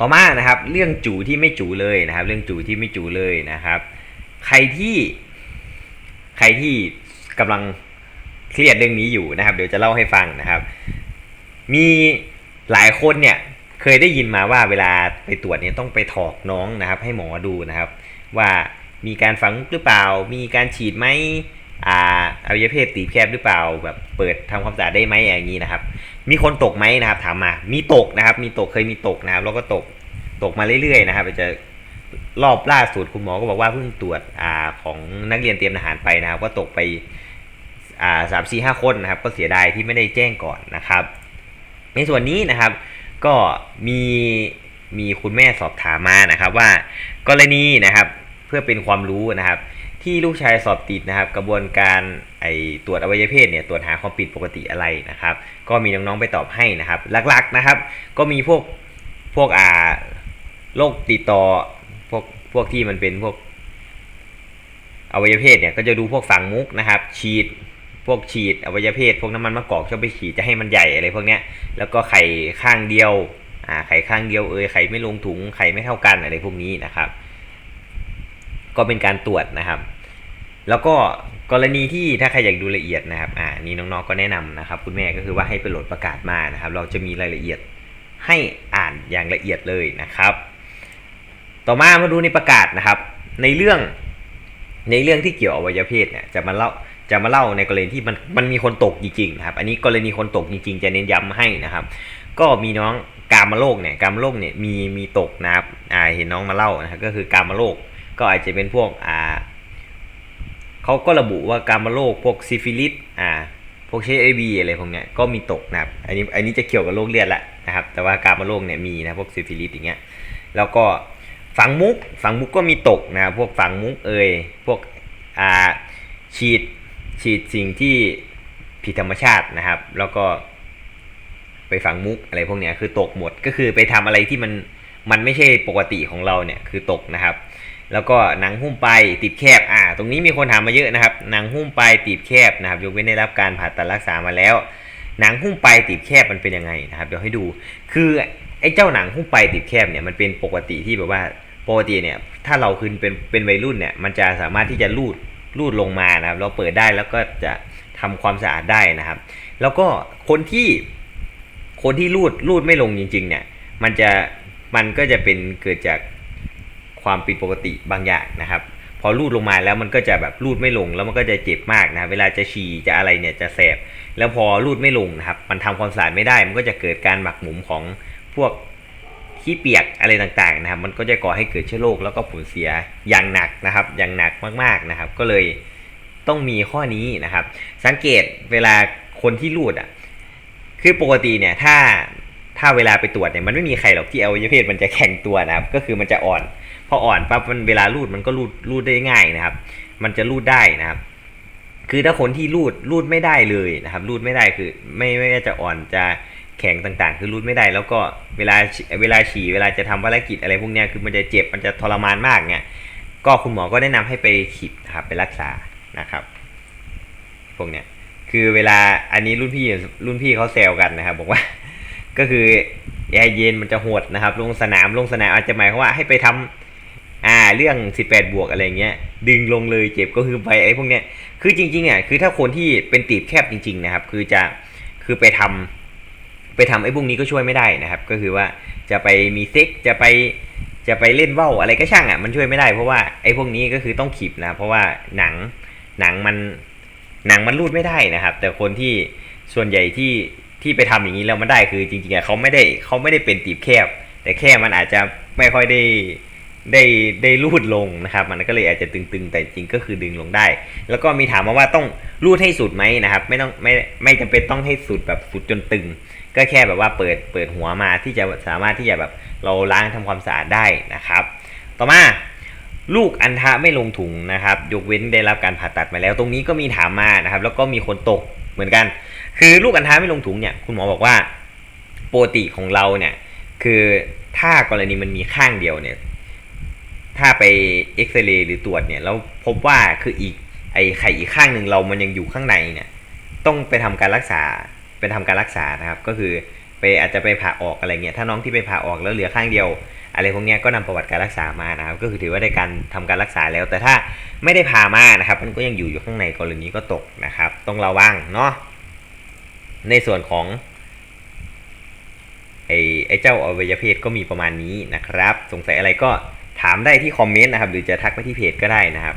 ต่อมานะครับ เรื่องจู่ที่ไม่จู่เลยนะครับ เรื่องจู่ที่ไม่จู่เลยนะครับ ใครที่ใครที่กำลังเครียดเรื่องนี้อยู่นะครับ เดี๋ยวจะเล่าให้ฟังนะครับ มีหลายคนเนี่ยเคยได้ยินมาว่าเวลาไปตรวจเนี่ยต้องไปถอกน้องนะครับ ให้หมอดูนะครับ ว่ามีการฝังหรือเปล่า มีการฉีดไหมอ่าอวัยวะเพศตีแคบหรือเปล่า แบบเปิดทำความสะอาดได้ไหมอย่างนี้นะครับ มีคนตกไหมนะครับ ถามมา มีตกนะครับ มีตกเคยมีตกนะครับ แล้วก็ตกตกมาเรื่อยๆนะครับจะรอบล่าสุดคุณหมอก็บอกว่าเพิ่งตรวจอ่าของนักเรียนเตรียมทหารไปนะครับ ก็ตกไปอ่าสามสี่ห้าคนนะครับ ก็เสียดายที่ไม่ได้แจ้งก่อนนะครับ ในส่วนนี้นะครับ ก็มีมีคุณแม่สอบถามมานะครับ ว่ากรณีนะครับ เพื่อเป็นความรู้นะครับ ที่ลูกชายสอบติดนะครับ กระบวนการไอตรวจอวัยวะเพศเนี่ยตรวจหาความผิดปกติอะไรนะครับ ก็มีน้องๆไปตอบให้นะครับ หลักๆนะครับ ก็มีพวกพวกอ่าโรคติดต่อพวกพวกที่มันเป็นพวกอวัยวะเพศเนี่ยก็จะดูพวกฝังมุกนะครับ ฉีดพวกฉีดอวัยวะเพศพวกน้ำมันมะกอกชอบไปฉีดจะให้มันใหญ่อะไรพวกเนี้ยแล้วก็ไข่ข้างเดียวอ่าไข่ข้างเดียวเอยไข่ไม่ลงถุงไข่ไม่เท่ากันอะไรพวกนี้นะครับ ก็เป็นการตรวจนะครับ แล้วก็กรณีที่ถ้าใครอยากดูละเอียดนะครับ อ่า นี่น้องๆก็แนะนำนะครับ คุณแม่ก็คือว่าให้ไปโหลดประกาศมานะครับ เราจะมีรายละเอียดให้อ่านอย่างละเอียดเลยนะครับ ต่อมามาดูในประกาศนะครับ ในเรื่องในเรื่องที่เกี่ยวอวัยวะเพศเนี่ยจะมาเล่าจะมาเล่าในกรณีที่มันมันมีคนตกจริงๆนะครับ อันนี้กรณีคนตกจริงๆ จะเน้นย้ำให้นะครับ ก็มีน้องกามโรคเนี่ยกามโรคเนี่ยมีมีตกนะครับอ่าเห็นน้องมาเล่านะครับก็คือกามโรคก็อาจจะเป็นพวกอ่า เขาก็ระบุว่าการมาโรคพวกซิฟิลิสอ่าพวกเชฟเอวีอะไรพวกเนี้ยก็มีตกนะครับอันนี้อันนี้จะเกี่ยวกับโรคเลือดละนะครับ แต่ว่าการมาโรคเนี่ยมีนะพวกซิฟิลิสอย่างเงี้ยแล้วก็ฝังมุกฝังมุกก็มีตกนะพวกฝังมุกเอ่ยพวกอ่าฉีดฉีดสิ่งที่ผิดธรรมชาตินะครับ แล้วก็ไปฝังมุกอะไรพวกเนี้ยคือตกหมดก็คือไปทำอะไรที่มันมันไม่ใช่ปกติของเราเนี่ยคือตกนะครับ แล้วก็หนังหุ้มไปตีบแคบอ่า ตรงนี้มีคนถามมาเยอะนะครับ หนังหุ้มไปตีบแคบนะครับ ยกเว้นได้รับการผ่าตัดรักษามาแล้ว หนังหุ้มไปตีบแคบมันเป็นยังไงนะครับ เดี๋ยวให้ดู คือไอ้เจ้าหนังหุ้มไปตีบแคบเนี่ยมันเป็นปกติที่แบบว่าปกติเนี่ยถ้าเราคือเป็นเป็นวัยรุ่นเนี่ยมันจะสามารถที่จะรูดรูดลงมานะครับ เราเปิดได้แล้วก็จะทำความสะอาดได้นะครับ แล้วก็คนที่คนที่รูดรูดไม่ลงจริง ๆ เนี่ย มันจะมันก็จะเป็นเกิดจากความผิดปกติบางอย่างนะครับ พอรูดลงมาแล้วมันก็จะแบบรูดไม่ลงแล้วมันก็จะเจ็บมากนะครับเวลาจะฉี่จะอะไรเนี่ยจะแสบ แล้วพอรูดไม่ลงนะครับ มันทำความสะอาดไม่ได้ มันก็จะเกิดการหมักหมมของพวกขี้เปียกอะไรต่างๆนะครับ มันก็จะก่อให้เกิดเชื้อโรคแล้วก็ผลเสียอย่างหนักนะครับ อย่างหนักมากๆนะครับ ก็เลยต้องมีข้อนี้นะครับ สังเกตเวลาคนที่รูดอะ คือปกติเนี่ยถ้าถ้าเวลาไปตรวจเนี่ยมันไม่มีใครหรอกที่อวัยวะเพศมันจะแข็งตัวนะครับ ก็คือมันจะอ่อน พออ่อนปั๊บมันเวลารูดมันก็รูดรูดได้ง่ายนะครับ มันจะรูดได้นะครับ คือถ้าคนที่รูดรูดไม่ได้เลยนะครับ รูดไม่ได้คือไม่ไม่ว่าจะอ่อนจะแข็งต่างๆ คือรูดไม่ได้ แล้วก็เวลาเวลาฉี่เวลาจะทำภารกิจอะไรพวกเนี้ยคือมันจะเจ็บมันจะทรมานมากเนี่ยก็คุณหมอก็แนะนำให้ไปขีดนะครับไปรักษานะครับ พวกเนี้ยคือเวลาอันนี้รุ่นพี่รุ่นพี่เขาแซวกันนะครับ บอกว่า ก็คือแอร์เย็นมันจะโหดนะครับ ลงสนามลงสนามอาจจะหมายความว่าให้ไปทำ อ่า เรื่อง 18 บวกอะไรเงี้ย ดึงลงเลยเจ็บก็คือไปไอ้พวกเนี้ย คือจริงๆอะคือถ้าคนที่เป็นตีบแคบจริง ๆ นะครับ คือจะคือไปทำไปทำไอ้พวกนี้ก็ช่วยไม่ได้นะครับ ก็คือว่าจะไปมีเซ็กจะไปจะไปเล่นว่าวอะไรก็ช่างอะมันช่วยไม่ได้เพราะว่าไอ้พวกนี้ก็คือต้องขีบนะ เพราะว่าหนังหนังมันหนังมันรูดไม่ได้นะครับ แต่คนที่ส่วนใหญ่ที่ที่ไปทำอย่างนี้แล้วมันได้คือจริงๆอะเขาไม่ได้เขาไม่ได้เป็นตีบแคบ แต่แค่มันอาจจะไม่ค่อยได้ ได้ได้รูดลงนะครับ มันก็เลยอาจจะตึงๆ แต่จริงก็คือดึงลงได้ แล้วก็มีถามมาว่าต้องรูดให้สุดไหมนะครับ ไม่ต้องไม่ไม่จำเป็นต้องให้สุดแบบสุดจนตึง ก็แค่แบบว่าเปิดเปิดหัวมาที่จะสามารถที่จะแบบเราล้างทำความสะอาดได้นะครับ ต่อมาลูกอันทะไม่ลงถุงนะครับ ยกเว้นได้รับการผ่าตัดมาแล้ว ตรงนี้ก็มีถามมานะครับ แล้วก็มีคนตกเหมือนกัน คือลูกอันทะไม่ลงถุงเนี่ยคุณหมอบอกว่าปกติของเราเนี่ยคือถ้ากรณีมันมีข้างเดียวเนี่ย ถ้าไปเอ็กซเรย์หรือตรวจเนี่ยแล้วพบว่าคืออีกไอไข่อีกข้างหนึ่งเรามันยังอยู่ข้างในเนี่ยต้องไปทำการรักษาไปทำการรักษานะครับ ก็คือไปอาจจะไปผ่าออกอะไรเงี้ยถ้าน้องที่ไปผ่าออกแล้วเหลือข้างเดียว อะไรพวกเนี้ยก็นำประวัติการรักษามานะครับ ก็คือถือว่าได้การทำการรักษาแล้ว แต่ถ้าไม่ได้ผ่ามานะครับ มันก็ยังอยู่อยู่ข้างในกรณีก็ตกนะครับ ต้องระวังเนาะในส่วนของไอ้ไอ้เจ้าอวัยวะเพศก็มีประมาณนี้นะครับ สงสัยอะไรก็ ถามได้ที่คอมเมนต์นะครับ หรือจะทักไปที่เพจก็ได้นะครับ